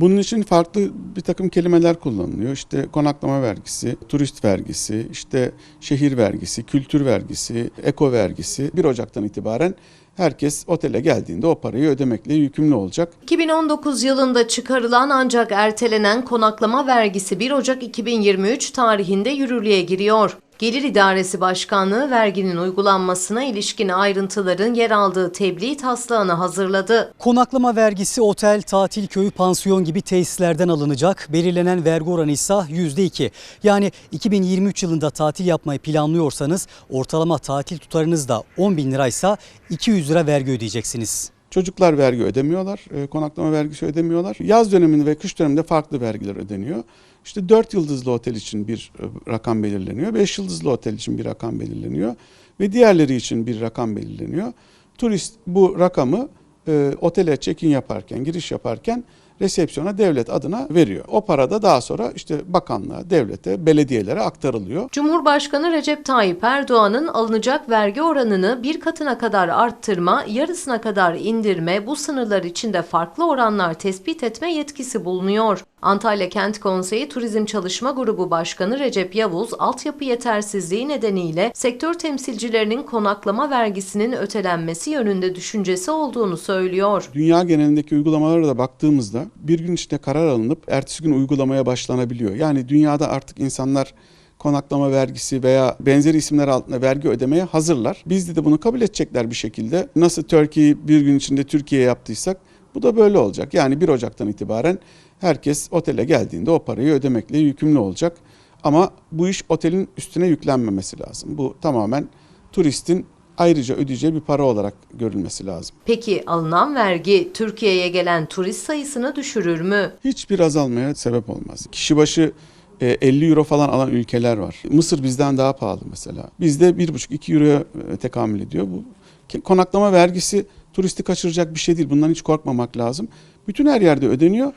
Bunun için farklı bir takım kelimeler kullanılıyor. İşte konaklama vergisi, turist vergisi, işte şehir vergisi, kültür vergisi, eko vergisi. 1 Ocak'tan itibaren herkes otele geldiğinde o parayı ödemekle yükümlü olacak. 2019 yılında çıkarılan ancak ertelenen konaklama vergisi 1 Ocak 2023 tarihinde yürürlüğe giriyor. Gelir İdaresi Başkanlığı verginin uygulanmasına ilişkin ayrıntıların yer aldığı tebliğ taslağını hazırladı. Konaklama vergisi otel, tatil köyü, pansiyon gibi tesislerden alınacak. Belirlenen vergi oranı ise %2. Yani 2023 yılında tatil yapmayı planlıyorsanız ortalama tatil tutarınız da 10 bin liraysa 200 lira vergi ödeyeceksiniz. Çocuklar vergi ödemiyorlar, e, konaklama vergisi ödemiyorlar. Yaz döneminde ve kış döneminde farklı vergiler ödeniyor. İşte 4 yıldızlı otel için bir e, rakam belirleniyor, 5 yıldızlı otel için bir rakam belirleniyor ve diğerleri için bir rakam belirleniyor. Turist bu rakamı e, otele check-in yaparken, giriş yaparken resepsiyona devlet adına veriyor. O para da daha sonra işte bakanlığa, devlete, belediyelere aktarılıyor. Cumhurbaşkanı Recep Tayyip Erdoğan'ın alınacak vergi oranını bir katına kadar arttırma, yarısına kadar indirme, bu sınırlar içinde farklı oranlar tespit etme yetkisi bulunuyor. Antalya Kent Konseyi Turizm Çalışma Grubu Başkanı Recep Yavuz, altyapı yetersizliği nedeniyle sektör temsilcilerinin konaklama vergisinin ötelenmesi yönünde düşüncesi olduğunu söylüyor. Dünya genelindeki uygulamalara da baktığımızda bir gün içinde karar alınıp ertesi gün uygulamaya başlanabiliyor. Yani dünyada artık insanlar konaklama vergisi veya benzeri isimler altında vergi ödemeye hazırlar. Bizde de bunu kabul edecekler bir şekilde. Nasıl Türkiye'yi bir gün içinde Türkiye'ye yaptıysak bu da böyle olacak. Yani 1 Ocak'tan itibaren herkes otele geldiğinde o parayı ödemekle yükümlü olacak. Ama bu iş otelin üstüne yüklenmemesi lazım. Bu tamamen turistin ayrıca ödeyeceği bir para olarak görülmesi lazım. Peki alınan vergi Türkiye'ye gelen turist sayısını düşürür mü? hiçbir azalmaya sebep olmaz. Kişi başı e, 50 euro falan alan ülkeler var. Mısır bizden daha pahalı mesela. Bizde 1,5-2 euroya e, tekamül ediyor. Bu konaklama vergisi turisti kaçıracak bir şey değil. Bundan hiç korkmamak lazım. Bütün her yerde ödeniyor